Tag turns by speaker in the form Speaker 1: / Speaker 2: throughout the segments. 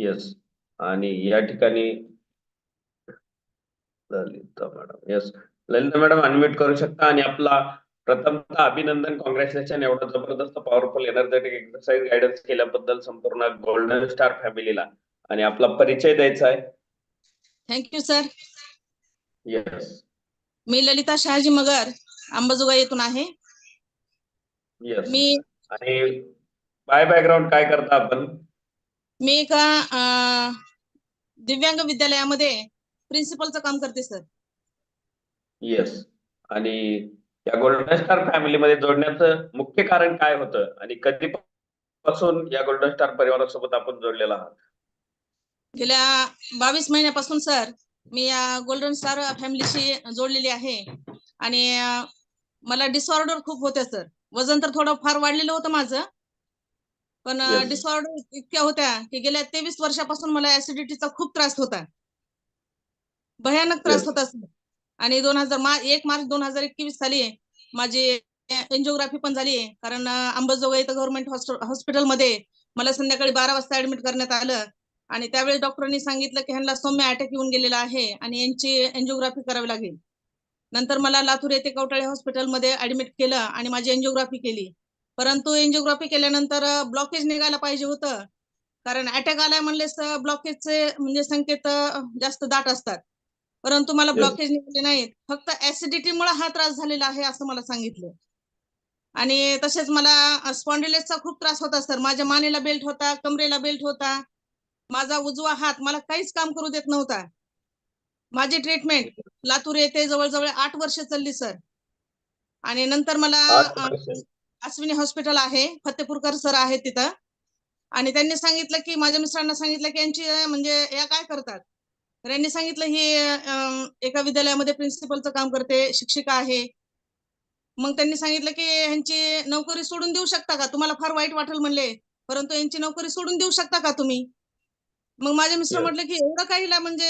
Speaker 1: Yes आणि या ठिकाणी Lalita madam. Yes Lalita madam unmute करू शकता आणि आपला प्रथमतः अभिनंदन कॉंग्रॅच्युलेशन एवढा जबरदस्त पॉवरफुल एनर्जेटिक एक्सरसाइज गायडन्स केल्याबद्दल संपूर्ण गोल्डन स्टार फॅमिलीला आणि आपला परिचय द्यायचा आहे.
Speaker 2: थँक्यू सर
Speaker 1: येस
Speaker 2: मी ललिता शहाजी मगर अंबाजोगाई येथून आहे.
Speaker 1: येस
Speaker 2: मी
Speaker 1: आणि बाय बॅकग्राऊंड काय करता आपण?
Speaker 2: मी एका दिव्यांग विद्यालयामध्ये प्रिन्सिपलचं काम करते सर.
Speaker 1: येस आणि या गोल्डन स्टार फॅमिलीमध्ये जोडण्याचं मुख्य कारण काय होतं? आणि कधीपासून या गोल्डन स्टार परिवारासोबत आपण जोडलेला आहात?
Speaker 2: गेल्या बावीस महिन्यापासून सर मी या गोल्डन स्टार फॅमिलीशी जोडलेली आहे. आणि मला डिसऑर्डर खूप होते सर. वजन तर थोडं फार वाढलेलं होतं माझं पण. डिसऑर्डर इतक्या होत्या की गेल्या तेवीस वर्षापासून मला ऍसिडिटीचा खूप त्रास होता. भयानक त्रास. होता आणि दोन हजार एक मार्च दोन हजार एकवीस साली माझी एन्जिओग्राफी पण झाली. कारण अंबाजोगाई इथं गव्हर्नमेंट हॉस्पिटलमध्ये मला संध्याकाळी बारा वाजता ऍडमिट करण्यात आलं. आणि त्यावेळी डॉक्टरांनी सांगितलं की ह्यांना सौम्य अटॅक येऊन गेलेला आहे आणि यांची एन्जिओग्राफी करावी लागेल. नंतर मला लातूर येथे कवटाळे हॉस्पिटलमध्ये ऍडमिट केलं आणि माझी एन्जिओग्राफी केली. परंतु एन्जिओग्राफी केल्यानंतर ब्लॉकेज निघायला पाहिजे होतं. कारण अटॅक आलाय म्हणलेस ब्लॉकेजचे म्हणजे संकेत जास्त दाट असतात. परंतु मला. ब्लॉकेज निघाले नाहीत. फक्त ऍसिडिटीमुळे हा त्रास झालेला आहे असं मला सांगितलं. आणि तसेच मला स्पॉन्डिलेसचा खूप त्रास होता सर. माझ्या मानेला बेल्ट होता कमरेला बेल्ट होता. माझा उजवा हात मला काहीच काम करू देत नव्हता. माझी ट्रीटमेंट लातूर येथे जवळजवळ आठ वर्ष चालली सर. आणि नंतर मला. अश्विनी हॉस्पिटल आहे फतेपूरकर सर आहेत तिथं. आणि त्यांनी सांगितलं की माझ्या मिस्टरांना सांगितलं की यांची म्हणजे या काय करतात? तर यांनी सांगितलं ही एका विद्यालयामध्ये प्रिन्सिपलचं काम करते शिक्षिका आहे. मग त्यांनी सांगितलं की ह्यांची नोकरी सोडून देऊ शकता का? तुम्हाला फार वाईट वाटेल म्हणले परंतु यांची नोकरी सोडून देऊ शकता का तुम्ही? मग माझे मिस्टर. म्हटलं की एवढं काही हिला म्हणजे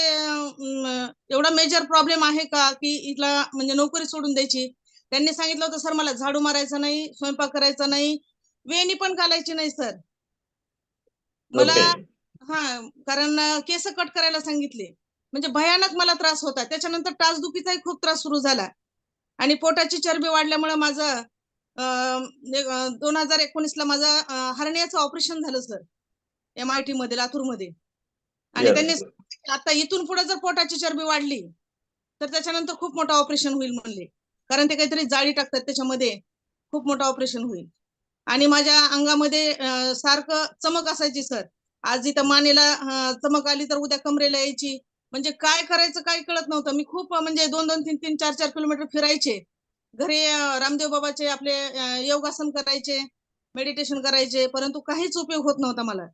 Speaker 2: एवढा मेजर प्रॉब्लेम आहे का? की हिला म्हणजे नोकरी सोडून द्यायची. त्यांनी सांगितलं होतं सर मला झाडू मारायचा नाही स्वयंपाक करायचा नाही वेणी पण घालायची नाही सर. मला. हा कारण केस कट करायला सांगितले. म्हणजे भयानक मला त्रास होता. त्याच्यानंतर टाचदुखीचाही खूप त्रास सुरू झाला. आणि पोटाची चरबी वाढल्यामुळे माझं दोन हजार एकोणीस ला माझं अं, हर्नियाचं ऑपरेशन झालं सर एम आय टी मध्ये लातूरमध्ये. आणि
Speaker 1: Yes.
Speaker 2: त्यांनी आता इथून पुढे जर पोटाची चरबी वाढली तर त्याच्यानंतर खूप मोठं ऑपरेशन होईल म्हणले. कारण ते काहीतरी जाळी टाकतात त्याच्यामध्ये खूप मोठं ऑपरेशन होईल. आणि माझ्या अंगामध्ये सारखं चमक असायची सर आज इथं मानेला चमक आली तर उद्या कमरेला यायची. म्हणजे काय करायचं काय कळत नव्हतं. मी खूप म्हणजे दोन दोन तीन तीन चार चार किलोमीटर फिरायचे. घरी रामदेव बाबाचे आपले योगासन करायचे मेडिटेशन करायचे परंतु काहीच उपयोग होत नव्हता मला.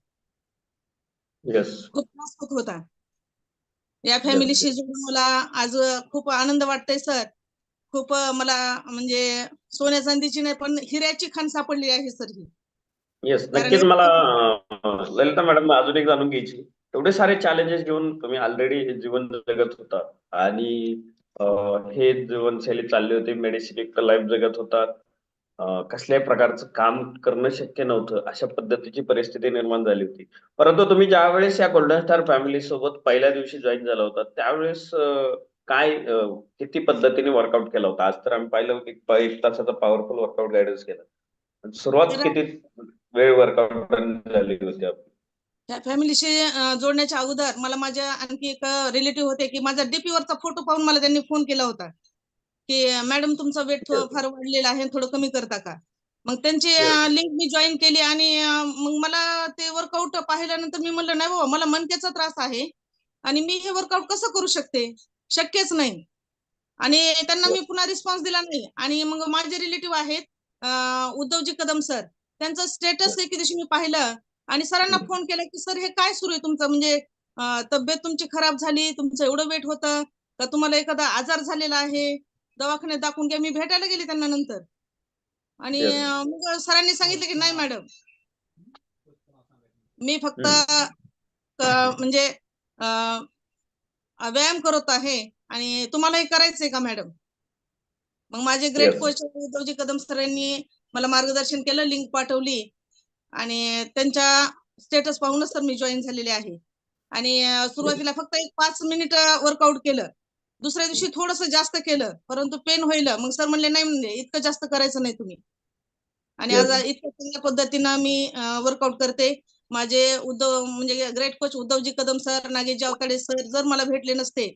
Speaker 2: खूप त्रास होत होता. या फॅमिलीशी जोडून मला आज खूप आनंद वाटतोय सर खूप मला म्हणजे सोन्या चांदीची नाही पण हिऱ्याची खाण सापडली आहे सर ही.
Speaker 1: येस नक्कीच मला ललिता मॅडम अजून एक जाणून घ्यायची. एवढे सारे चॅलेंजेस घेऊन तुम्ही ऑलरेडी जीवन जगत होता. आणि हे जीवनशैली चालली होती मेडिसिन एक लाईफ जगत होता. कसल्याही प्रकारचं काम करणं शक्य नव्हतं अशा पद्धतीची परिस्थिती निर्माण झाली होती. परंतु तुम्ही ज्यावेळेस या गोल्डन स्टार फॅमिली सोबत पहिल्या दिवशी जॉईन झाला होता त्यावेळेस काय किती पद्धतीने वर्कआउट केला होता? आज तर आम्ही पाहिलं की एक तासाचा पॉवरफुल वर्कआउट गायडन्स केला. सुरुवात किती वेळ वर्कआउट झाली होती आपली?
Speaker 2: फॅमिलीशी जोडण्याच्या अगोदर मला माझ्या आणखी एक रिलेटिव्ह होते की माझा डीपी वरचा फोटो पाहून मला त्यांनी फोन केला होता की मॅडम तुमचा वेट. फार वाढलेला आहे थोडं कमी करता का? मग त्यांची. लिंक मी जॉईन केली आणि मग मला ते वर्कआउट पाहिल्यानंतर मी म्हणलं नाही बाबा मला मनक्याचा त्रास आहे आणि मी हे वर्कआउट कसं करू शकते? शक्यच नाही. आणि त्यांना मी पुन्हा रिस्पॉन्स दिला नाही. आणि मग माझे रिलेटिव्ह आहेत उद्धवजी कदम सर. त्यांचं स्टेटस. एक दिवशी मी पाहिलं आणि सरांना. फोन केला की सर हे काय सुरू आहे तुमचं? म्हणजे तब्येत तुमची खराब झाली तुमचं एवढं वेट होतं का तुम्हाला एखादा आजार झालेला आहे? दवाखान्यात दाखवून घ्या. मी भेटायला गेले त्यांना नंतर. आणि मग सरांनी सांगितलं की नाही मॅडम. मी फक्त म्हणजे व्यायाम करत आहे आणि तुम्हाला हे करायचंय का मॅडम? मग माझे ग्रेट. कोच उद्धवजी कदम सरांनी मला मार्गदर्शन केलं लिंक पाठवली आणि त्यांच्या स्टेटस पाहूनच तर मी जॉईन झालेले आहे. आणि सुरुवातीला फक्त एक पाच मिनिट वर्कआउट केलं. दुसऱ्या दिवशी थोडस जास्त केलं परंतु पेन होईल मग सर म्हणले नाही म्हणले इतकं जास्त करायचं नाही तुम्ही. आणि आज. इतक्या चांगल्या पद्धतीनं मी वर्कआउट करते. माझे उद्धव म्हणजे great coach Uddhavji Kadam sir Nagesh Awtade sir जर मला भेटले नसते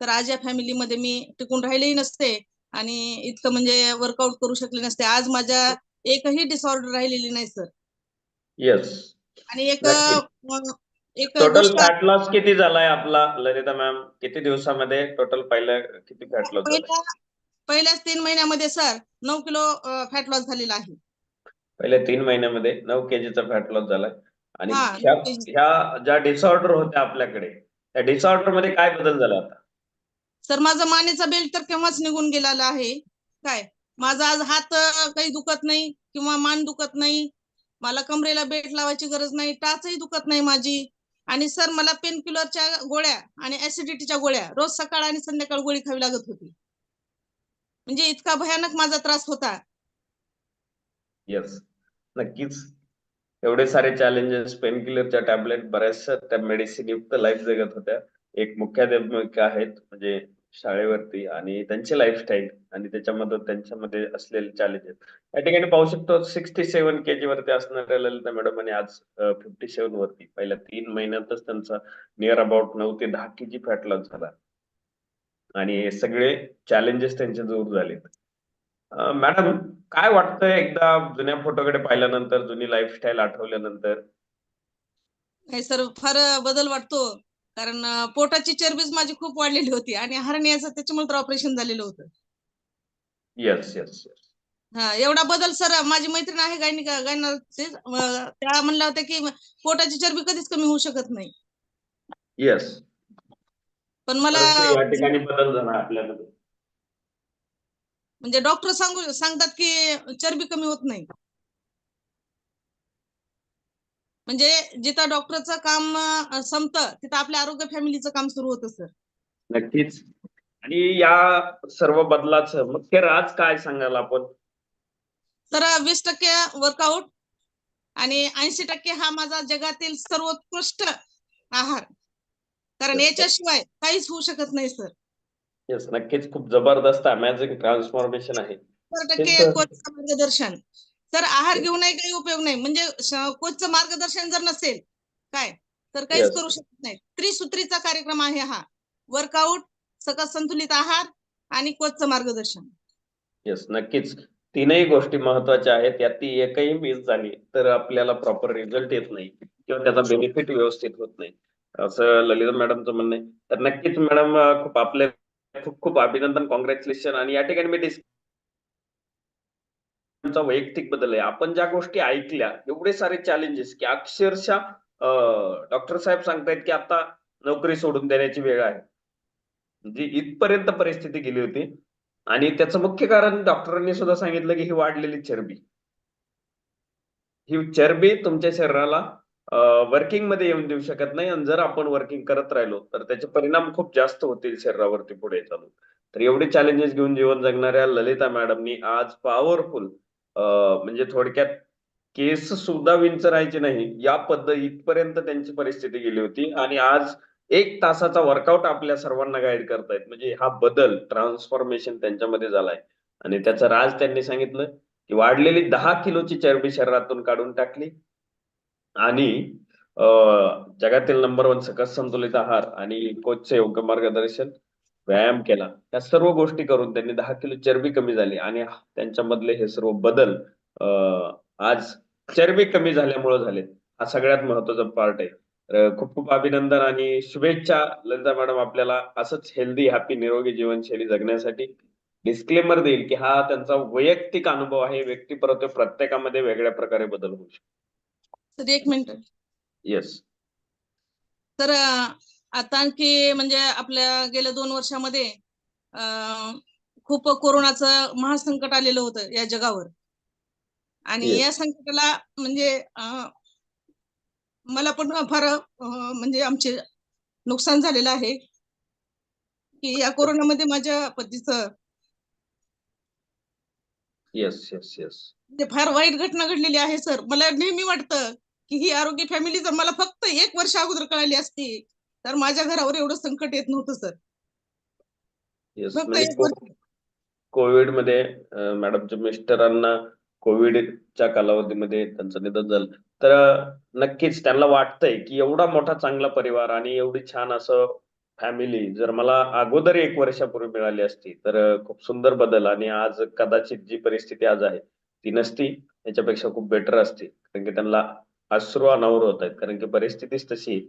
Speaker 2: तर आज या फॅमिलीमध्ये मी टिकून राहिलेही नसते आणि इतकं म्हणजे वर्कआउट करू शकले नसते. आज माझ्या एकही डिसऑर्डर राहिलेली नाही सर
Speaker 1: येस
Speaker 2: आणि एक एक
Speaker 1: टोटल फॅट लॉस किती झालाय आपला ललिता मॅम किती दिवसामध्ये टोटल पहिल्या किती फॅट लॉस
Speaker 2: पहिल्याच तीन महिन्यामध्ये सर नऊ किलो फॅट लॉस झालेला आहे.
Speaker 1: पहिल्या तीन महिन्यामध्ये नऊ केजीचा फॅट लॉस झालाय. आणि ह्या ज्या डिसऑर्डर होत्या आपल्याकडे त्या डिसऑर्डरमध्ये काय बदल झाला आता
Speaker 2: सर माझा मानेचा बेल्ट तर केव्हाच निघून गेलेला आहे. काय? माझा आज हात काही दुखत नाही किंवा मान दुखत नाही. मला कमरेला बेल्ट लावायची गरज नाही टाचही दुखत नाही माझी. आणि सर मला पेन किलरच्या गोळ्या आणि ऍसिडिटीच्या गोळ्या रोज सकाळ आणि संध्याकाळ गोळी खावी लागत होती. म्हणजे इतका भयानक माझा त्रास होता.
Speaker 1: येस नक्कीच. एवढे सारे चॅलेंजेस पेनकिलरच्या टॅबलेट बऱ्याचशा त्या मेडिसिन युक्त लाईफ जगत होत्या. एक मुख्याध्यापिका आहेत म्हणजे शाळेवरती आणि त्यांची लाईफस्टाईल आणि त्याच्यामध्ये त्यांच्यामध्ये असलेले चॅलेंजेस या ठिकाणी पाहू शकतो सिक्स्टी सेव्हन केजी वरती असणाऱ्या ललिता मॅडम आणि आज फिफ्टी सेव्हन वरती. पहिल्या तीन महिन्यातच त्यांचा नियर अबाउट नऊ ते दहा केजी फॅट लॉस झाला. आणि सगळे चॅलेंजेस त्यांचे दूर झालेत मॅडम काय वाटतंय एकदा जुन्या फोटोकडे पाहिल्यानंतर जुनी लाईफस्टाईल आठवल्यानंतर?
Speaker 2: नाही सर फार बदल वाटतो. कारण पोटाची चरबीच माझी खूप वाढलेली होती आणि हरण्याचं त्याच्यामुळे तर ऑपरेशन झालेलं होतं.
Speaker 1: येस येस येस
Speaker 2: हा एवढा बदल सर माझी मैत्रीण आहे गायनी गायनाचे. त्या म्हणल्या होत्या की पोटाची चरबी कधीच कमी होऊ शकत नाही.
Speaker 1: येस
Speaker 2: पण मला
Speaker 1: या ठिकाणी बदल झाला आपल्यामध्ये.
Speaker 2: म्हणजे डॉक्टर सांगू सांगतात की चरबी कमी होत नाही. म्हणजे जिथं डॉक्टरचं काम संपतं तिथं आपल्या आरोग्य फॅमिलीचं काम सुरू होतं सर.
Speaker 1: नक्कीच. आणि या सर्व बदलाचं मुख्य राज काय सांगाल आपण?
Speaker 2: तर वीस टक्के वर्कआउट आणि ऐंशी टक्के हा माझा जगातील सर्वोत्कृष्ट आहार. कारण याच्याशिवाय काहीच होऊ शकत नाही सर.
Speaker 1: येस नक्कीच. खूप जबरदस्त अमेझिंग ट्रान्सफॉर्मेशन आहे.
Speaker 2: शंभर टक्के
Speaker 1: सर.
Speaker 2: कोचचं मार्गदर्शन. तर आहार घेऊनही काही उपयोग नाही. म्हणजे श- कोचचं मार्गदर्शन जर नसेल काय? तर काहीच
Speaker 1: Yes.
Speaker 2: करू शकत नाही. त्रिसूत्रीचा कार्यक्रम आहे हा. वर्कआउट सकस संतुलित आहार आणि कोचचं मार्गदर्शन.
Speaker 1: येस नक्कीच. तीनही गोष्टी महत्त्वाच्या आहेत. यातली एकही मिस झाली तर आपल्याला प्रॉपर रिझल्ट येत नाही किंवा त्याचा बेनिफिट व्यवस्थित होत नाही. असं ललिता मॅडमचं म्हणणं आहे. तर नक्कीच मॅडम खूप आपले खूप खूप अभिनंदन कॉंग्रॅच्युलेशन आणि या ठिकाणी मी डिस वैयक्तिक बदल आहे. आपण ज्या गोष्टी ऐकल्या एवढे सारे चॅलेंजेस की अक्षरशः डॉक्टर साहेब सांगतायत की आता नोकरी सोडून देण्याची वेळ आहे. म्हणजे इथपर्यंत परिस्थिती गेली होती. आणि त्याचं मुख्य कारण डॉक्टरांनी सुद्धा सांगितलं की ही वाढलेली चरबी. ही चरबी तुमच्या शरीराला वर्किंगमध्ये येऊन देऊ शकत नाही आणि जर आपण वर्किंग करत राहिलो तर त्याचे परिणाम खूप जास्त होतील शरीरावरती पुढे चालू तर एवढे चॅलेंजेस घेऊन जीवन जगणाऱ्या ललिता मॅडमनी आज पॉवरफुल म्हणजे थोडक्यात केस सुद्धा विंचरायचे नाही. या पद्धती इथपर्यंत त्यांची परिस्थिती गेली होती आणि आज एक तासाचा वर्कआउट आपल्या सर्वांना गाईड करतायत. म्हणजे हा बदल ट्रान्सफॉर्मेशन त्यांच्यामध्ये झालाय. आणि त्याचं राज त्यांनी सांगितलं की वाढलेली दहा किलोची चरबी शरीरातून काढून टाकली. आणि जगातील नंबर वन सकस संतुलित आहार आणि कोचचे योग्य मार्गदर्शन व्यायाम केला. या सर्व गोष्टी करून त्यांनी दहा किलो चरबी कमी झाली आणि त्यांच्यामधले हे सर्व बदल आज चरबी कमी झाल्यामुळे झाले. हा सगळ्यात महत्त्वाचा पार्ट आहे. तर खूप खूप अभिनंदन आणि शुभेच्छा ललिता मॅडम आपल्याला असंच हेल्दी हॅपी निरोगी जीवनशैली जगण्यासाठी. डिस्क्लेमर देईल की हा त्यांचा वैयक्तिक अनुभव आहे. व्यक्तिपरत्वे प्रत्येकामध्ये वेगळ्या प्रकारे बदल होऊ शकतो.
Speaker 2: तर एक मिनिट.
Speaker 1: येस
Speaker 2: तर आता आणखी म्हणजे आपल्या गेल्या दोन वर्षामध्ये खूप कोरोनाचं महासंकट आलेलं होतं या जगावर. आणि
Speaker 1: Yes.
Speaker 2: या संकटाला म्हणजे मला पण फार म्हणजे आमचे नुकसान झालेलं आहे. की या कोरोनामध्ये माझ्या पतीचं
Speaker 1: येस येस येस
Speaker 2: म्हणजे फार वाईट घटना घडलेली आहे सर. मला नेहमी वाटतं की ही आरोग्य फॅमिली जर मला फक्त एक वर्ष अगोदर कळाली असती तर माझ्या घरावर एवढं संकट येत नव्हतं सर
Speaker 1: येस
Speaker 2: फक्त एक वर्ष.
Speaker 1: को- कोविडमध्ये अं, मॅडमच्या मिस्टरांना कोविडच्या कालावधीमध्ये त्यांचं निधन झालं. तर नक्कीच त्यांना वाटतंय की एवढा मोठा चांगला परिवार आणि एवढी छान असं फॅमिली जर मला अगोदर एक वर्षापूर्वी मिळाली असती तर खूप सुंदर बदल आणि आज कदाचित जी परिस्थिती आज आहे ती नसती याच्यापेक्षा खूप बेटर असती. कारण की त्यांना अश्रू अनावर होत आहेत. कारण की परिस्थितीच तशी आहे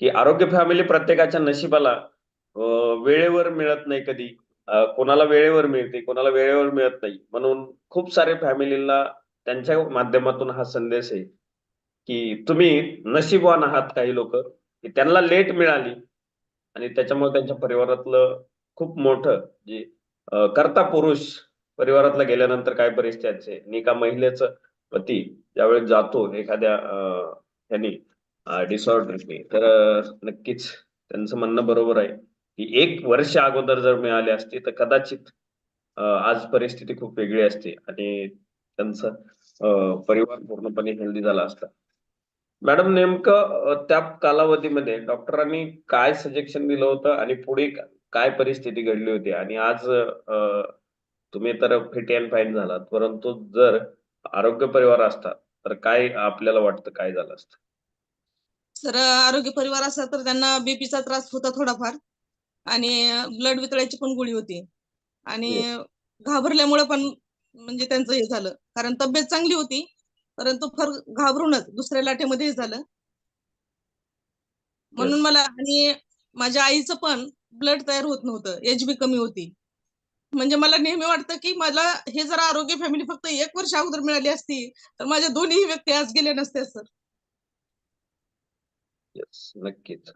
Speaker 1: की आरोग्य फॅमिली प्रत्येकाच्या नशिबाला वेळेवर मिळत नाही कधी. कोणाला वेळेवर मिळते कोणाला वेळेवर मिळत नाही. म्हणून खूप सारे फॅमिलीला त्यांच्या माध्यमातून हा संदेश आहे की तुम्ही नशीबवान आहात काही लोक की त्यांना लेट मिळाली आणि त्याच्यामुळे त्यांच्या परिवारातलं खूप मोठं जे करता कर्ता पुरुष परिवारातला गेल्यानंतर काय परिस्थिती असते आणि एका महिलेचं पती ज्यावेळेस जातो एखाद्या ह्यानी डिसऑर्डरनी तर नक्कीच त्यांचं म्हणणं बरोबर आहे की एक वर्ष अगोदर जर मिळाली असती तर कदाचित आज परिस्थिती खूप वेगळी असते आणि त्यांचा परिवार पूर्णपणे हेल्दी झाला असता. मॅडम नेमकं त्या कालावधीमध्ये डॉक्टरांनी काय सजेशन दिलं होतं आणि पुढे काय परिस्थिती घडली होती? आणि आज तुम्ही तर फिट अँड फाईन झालात परंतु जर आरोग्य परिवार असतात तर काय आपल्याला वाटतं काय झालं असतं?
Speaker 2: सर आरोग्य परिवार असला तर त्यांना बीपीचा त्रास होता थोडाफार आणि ब्लड वितळायची पण गोळी होती. आणि घाबरल्यामुळे पण म्हणजे त्यांचं हे झालं. कारण तब्येत चांगली होती परंतु फार घाबरूनच दुसऱ्या लाटेमध्ये हे झालं. म्हणून. मला आणि माझ्या आईचं पण ब्लड तयार होत नव्हतं. एच बी कमी होती. म्हणजे मला नेहमी वाटतं की मला हे जर आरोग्य फॅमिली फक्त एक वर्ष अगोदर मिळाली असती तर माझ्या दोन्ही व्यक्ती आज गेल्या नसत्या सर
Speaker 1: येस नक्कीच.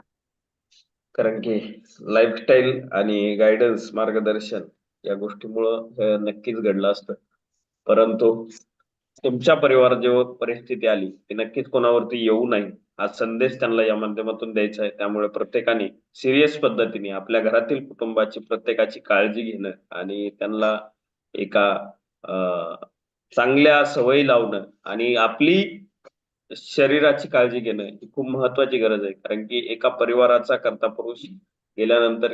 Speaker 1: कारण की लाईफस्टाईल आणि गायडन्स मार्गदर्शन या गोष्टीमुळं हे नक्कीच घडलं असतं. परंतु तुमच्या परिवारात जेव्हा परिस्थिती आली ती नक्कीच कोणावरती येऊ नाही. हा संदेश त्यांना या माध्यमातून द्यायचा आहे. त्यामुळे प्रत्येकाने सिरियस पद्धतीने आपल्या घरातील कुटुंबाची प्रत्येकाची काळजी घेणं आणि त्यांना एका चांगल्या सवयी लावणं आणि आपली शरीराची काळजी घेणं ही खूप महत्वाची गरज आहे. कारण की एका परिवाराचा करता पुरुष गेल्यानंतर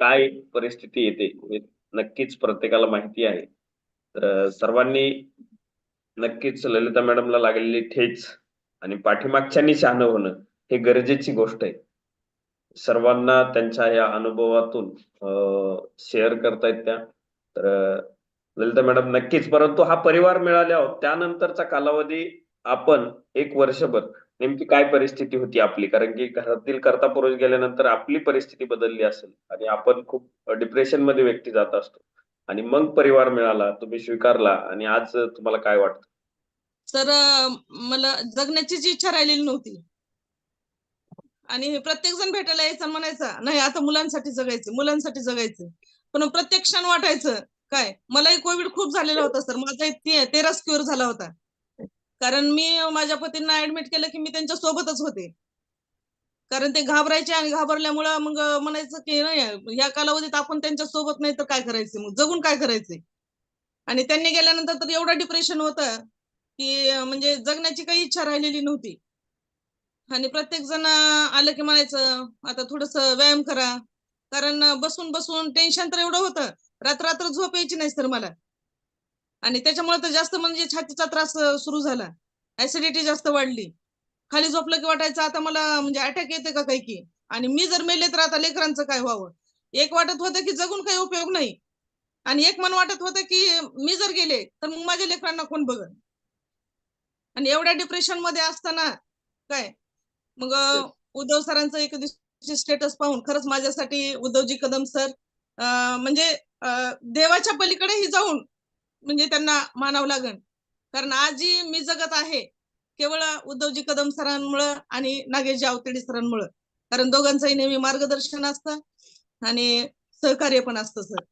Speaker 1: काय परिस्थिती येते हे नक्कीच प्रत्येकाला माहिती आहे. तर सर्वांनी नक्कीच ललिता मॅडमला लागलेली ठेच आणि पाठीमागच्यांनी शहाणं होणं हे गरजेची गोष्ट आहे. सर्वांना त्यांच्या या अनुभवातून शेअर करतायत त्या. तर ललिता मॅडम नक्कीच. परंतु हा परिवार मिळाल्यावर त्यानंतरचा कालावधी आपण एक वर्षभर नेमकी काय परिस्थिती होती आपली? कारण की घरातील करता पुरुष गेल्यानंतर आपली परिस्थिती बदलली असेल आणि आपण खूप डिप्रेशनमध्ये व्यक्ती जात असतो. आणि मग परिवार मिळाला तुम्ही स्वीकारला आणि आज तुम्हाला काय वाटतं?
Speaker 2: सर मला जगण्याचीच इच्छा राहिलेली नव्हती. आणि प्रत्येक जण भेटायला यायचा म्हणायचा नाही आता मुलांसाठी जगायचं मुलांसाठी जगायचं. पण प्रत्येक क्षण वाटायचं काय मलाही कोविड खूप झालेला होता सर. माझा ते- तेरा स्क्युअर झाला होता. कारण मी माझ्या पतींना ऍडमिट केलं की मी त्यांच्या सोबतच होते. कारण ते घाबरायचे आणि घाबरल्यामुळं मग म्हणायचं की नाही या कालावधीत आपण त्यांच्यासोबत नाही तर काय करायचं? मग जगून काय करायचंय आणि त्यांनी गेल्यानंतर तर एवढं डिप्रेशन होतं. म्हणजे जगण्याची काही इच्छा राहिलेली नव्हती. आणि प्रत्येक जण आलं की म्हणायचं आता थोडस व्यायाम करा. कारण बसून बसून टेन्शन तर एवढं होतं. रात्र रात्र झोप यायची नाही सर मला. आणि त्याच्यामुळे तर जास्त म्हणजे छातीचा त्रास सुरू झाला. ऍसिडिटी जास्त वाढली. खाली झोपलं की वाटायचं आता मला म्हणजे अटॅक येते का काही? की आणि मी जर मेले तर आता लेकरांचं काय व्हावं? एक वाटत होतं की जगून काही उपयोग नाही. आणि एक मन वाटत होतं की मी जर गेले तर मग माझ्या लेकरांना कोण बघत आणि एवढ्या डिप्रेशनमध्ये असताना काय? मग. उद्धव सरांचं एक दिवशी स्टेटस पाहून खरंच माझ्यासाठी उद्धवजी कदम सर म्हणजे देवाच्या पलीकडेही जाऊन म्हणजे त्यांना मानावं लागेल. कारण आजही मी जगत आहे केवळ उद्धवजी कदम सरांमुळं आणि नागेशजी आवतेडे सरांमुळं. कारण दोघांचंही नेहमी मार्गदर्शन असतं आणि सहकार्य पण असतं सर.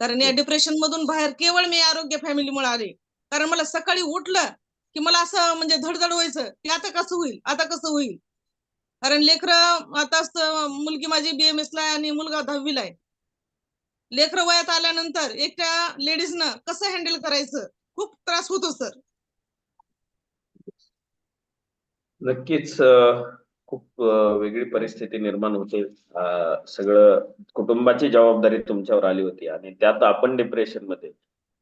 Speaker 2: कारण या डिप्रेशन मधून बाहेर केवळ मी आरोग्य फॅमिलीमुळे आले. कारण मला सकाळी उठलं की मला असं म्हणजे धडधड व्हायचं की आता कसं होईल आता कसं होईल? कारण लेकर आता मुलगी माझी बीएमएस ला आहे आणि मुलगा दहावीला आहे. लेकर वयात आल्यानंतर एकट्या लेडीजनं कसं हँडल करायचं? खूप त्रास होतो सर
Speaker 1: नक्कीच खूप वेगळी परिस्थिती निर्माण होते. सगळं कुटुंबाची जबाबदारी तुमच्यावर आली होती आणि त्यात आपण डिप्रेशनमध्ये.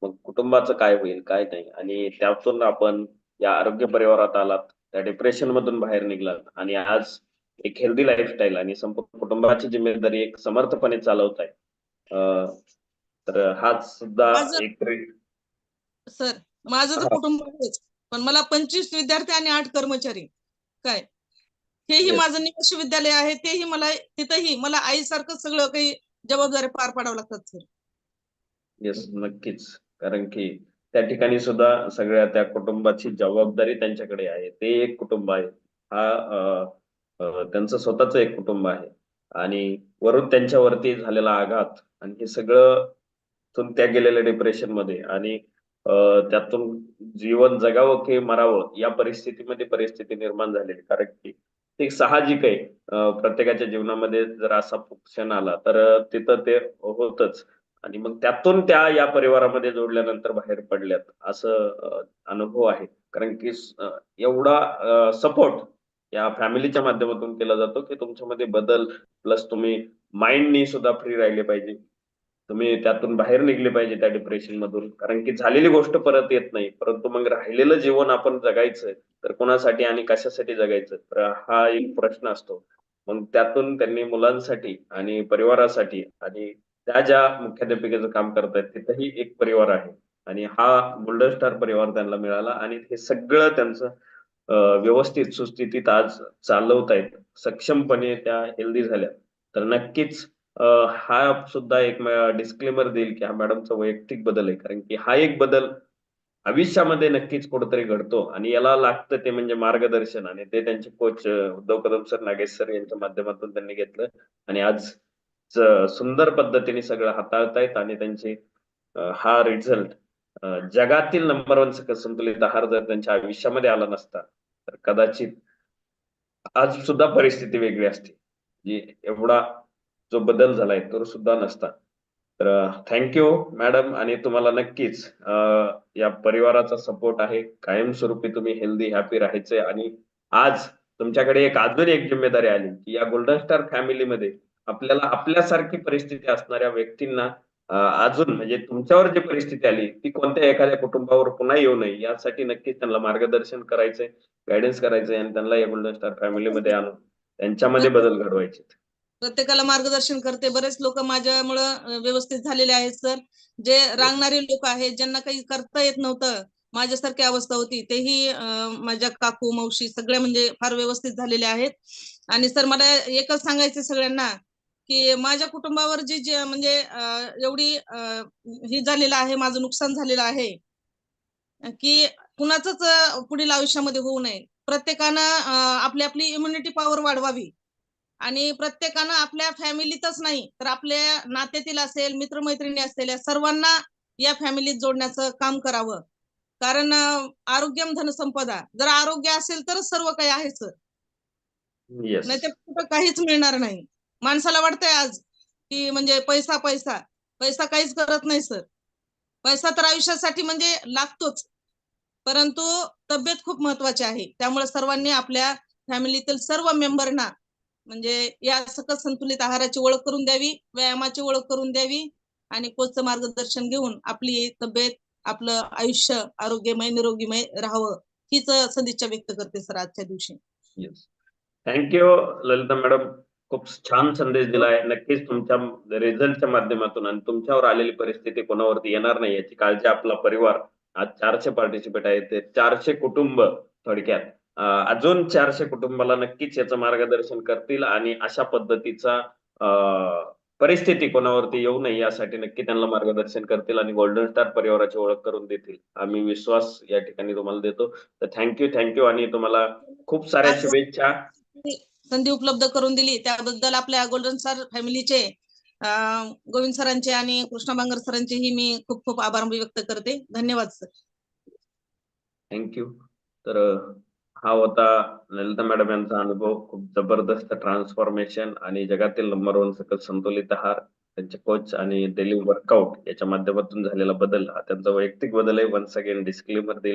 Speaker 1: मग कुटुंबाचं काय होईल काय नाही. आणि त्यातून आपण या आरोग्य परिवारात आलात त्या डिप्रेशन मधून बाहेर निघलात आणि आज एक हेल्दी लाईफस्टाईल आणि संपूर्ण कुटुंबाची जिम्मेदारी एक समर्थपणे चालवताय. अं, तर हाच सुद्धा एक
Speaker 2: सर माझं तर. कुटुंब पण मला पंचवीस विद्यार्थी आणि आठ कर्मचारी. काय? हेही. माझं निवासी विद्यालय आहे तेही मला तिथंही मला आईसारखं सगळं काही जबाबदारी पार पाडावं लागतात सर.
Speaker 1: येस नक्कीच. कारण की त्या ठिकाणी सुद्धा सगळ्या त्या कुटुंबाची जबाबदारी त्यांच्याकडे आहे. ते एक कुटुंब आहे. हा त्यांचं स्वतःच एक कुटुंब आहे. आणि वरून त्यांच्यावरती झालेला आघात आणि हे सगळं त्या गेलेल्या डिप्रेशनमध्ये आणि त्यातून जीवन जगावं की मरावं या परिस्थितीमध्ये परिस्थिती निर्माण झालेली. कारण की ते साहजिक आहे. प्रत्येकाच्या जीवनामध्ये जर असा क्षण आला तर तिथं ते होतच. आणि मग त्यातून त्या या परिवारामध्ये जोडल्यानंतर बाहेर पडल्यात असं अनुभव आहे. कारण की एवढा सपोर्ट या फॅमिलीच्या माध्यमातून केला जातो की तुमच्यामध्ये बदल प्लस तुम्ही माइंडनी सुद्धा फ्री राहिले पाहिजे. तुम्ही त्यातून बाहेर निघले पाहिजे त्या डिप्रेशन मधून. कारण की झालेली गोष्ट परत येत नाही. परंतु मग राहिलेलं जीवन आपण जगायचं तर कोणासाठी आणि कशासाठी जगायचं तर हा एक प्रश्न असतो. मग त्यातून त्यांनी मुलांसाठी आणि परिवारासाठी आणि त्या ज्या मुख्याध्यापिकेचं काम करतायत तिथंही एक परिवार आहे. आणि हा गोल्डन स्टार परिवार त्यांना मिळाला आणि हे सगळं त्यांचं व्यवस्थित सुस्थितीत आज चालवतायत सक्षमपणे त्या हेल्दी झाल्या. तर नक्कीच हा सुद्धा एक डिस्क्लेमर देईल की हा मॅडमचा वैयक्तिक बदल आहे. कारण की हा एक बदल आयुष्यामध्ये नक्कीच कुठेतरी घडतो आणि याला लागतं ते म्हणजे मार्गदर्शन. आणि ते त्यांचे coach Uddhav Kadam sir Nagesh sir यांच्या माध्यमातून त्यांनी घेतलं. आणि आज सुंदर पद्धतीने सगळं हाताळतायत आणि त्यांचे हा रिझल्ट जगातील नंबर वन संतुलित आहार जर त्यांच्या आयुष्यामध्ये आला नसता तर कदाचित आज सुद्धा परिस्थिती वेगळी असते. जी एवढा जो बदल झालाय तो सुद्धा नसता. तर थँक्यू मॅडम आणि तुम्हाला नक्कीच या परिवाराचा सपोर्ट आहे. कायमस्वरूपी तुम्ही हेल्दी हॅपी राहायचंय आणि आज तुमच्याकडे एक अजून एक जिम्मेदारी आली की या गोल्डन स्टार फॅमिलीमध्ये आपल्याला आपल्यासारखी परिस्थिती असणाऱ्या व्यक्तींना अजून म्हणजे तुमच्यावर जी परिस्थिती आली ती कोणत्या एखाद्या कुटुंबावर पुन्हा येऊ नये यासाठी नक्कीच त्यांना मार्गदर्शन करायचंय गायडन्स करायचंय आणि त्यांना या गोल्डन स्टार फॅमिलीमध्ये आणून त्यांच्यामध्ये बदल घडवायचे.
Speaker 2: प्रत्येकाला मार्गदर्शन करते. बरेच लोक माझ्यामुळं व्यवस्थित झालेले आहेत सर. जे रांगणारे लोक आहेत ज्यांना काही करता येत नव्हतं माझ्यासारखी अवस्था होती तेही माझ्या काकू मावशी सगळ्या म्हणजे फार व्यवस्थित झालेले आहेत. आणि सर मला एकच सांगायचं सगळ्यांना की माझ्या कुटुंबावर जी जी म्हणजे एवढी ही झालेलं आहे माझं नुकसान झालेलं आहे की कुणाचंच पुढील आयुष्यामध्ये होऊ नये. प्रत्येकानं आपली आपली इम्युनिटी पॉवर वाढवावी. आणि प्रत्येकानं आपल्या फॅमिलीतच नाही तर आपल्या नात्यातील असेल मित्रमैत्रिणी असतील या सर्वांना या फॅमिलीत जोडण्याचं काम करावं. कारण आरोग्यम धनसंपदा जर आरोग्य असेल तरच सर्व काही आहे सर
Speaker 1: येस
Speaker 2: नाही तर कुठं काहीच मिळणार नाही. माणसाला वाटतंय आज की म्हणजे पैसा पैसा. पैसा काहीच करत नाही सर. पैसा तर आयुष्यासाठी म्हणजे लागतोच. परंतु तब्येत खूप महत्वाची आहे. त्यामुळे सर्वांनी आपल्या फॅमिलीतील सर्व मेंबरना म्हणजे या सकस संतुलित आहाराची ओळख करून द्यावी व्यायामाची ओळख करून द्यावी आणि कोचचं मार्गदर्शन घेऊन आपली तब्येत आपलं आयुष्य आरोग्यमय निरोगीमय राहावं हीच सदिच्छा व्यक्त करते सर आजच्या दिवशी.
Speaker 1: थँक्यू ललिता मॅडम खूप छान संदेश दिलाय. नक्कीच तुमच्या रिझल्टच्या माध्यमातून आणि तुमच्यावर आलेली परिस्थिती कोणावरती येणार नाही याची काळजी आपला परिवार आज चारशे पार्टिसिपेट आहेत ते चारशे कुटुंब थोडक्यात. अजून चारशे कुटुंबाला नक्कीच याचं मार्गदर्शन करतील आणि अशा पद्धतीचा परिस्थिती कोणावरती येऊ नये यासाठी नक्की त्यांना मार्गदर्शन करतील आणि गोल्डन स्टार परिवाराची ओळख करून देतील. आम्ही विश्वास या ठिकाणी तुम्हाला देतो. तर थँक्यू थँक्यू आणि तुम्हाला खूप साऱ्या शुभेच्छा.
Speaker 2: संधी उपलब्ध करून दिली. त्याबद्दल आपल्या गोल्डन सर फॅमिलीचे गोविंद सरांचे आणि कृष्णा बांगर सरांचेही मी खूप खूप आभार व्यक्त करते. धन्यवाद सर.
Speaker 1: थँक्यू तर हा होता ललिता मॅडम यांचा अनुभव. खूप जबरदस्त ट्रान्सफॉर्मेशन आणि जगातील नंबर वन सकल संतुलित आहार त्यांचे कोच आणि डेली वर्कआउट याच्या माध्यमातून झालेला बदल हा त्यांचा वैयक्तिक बदल आहे वन्स अगेन डिस्क्लेमर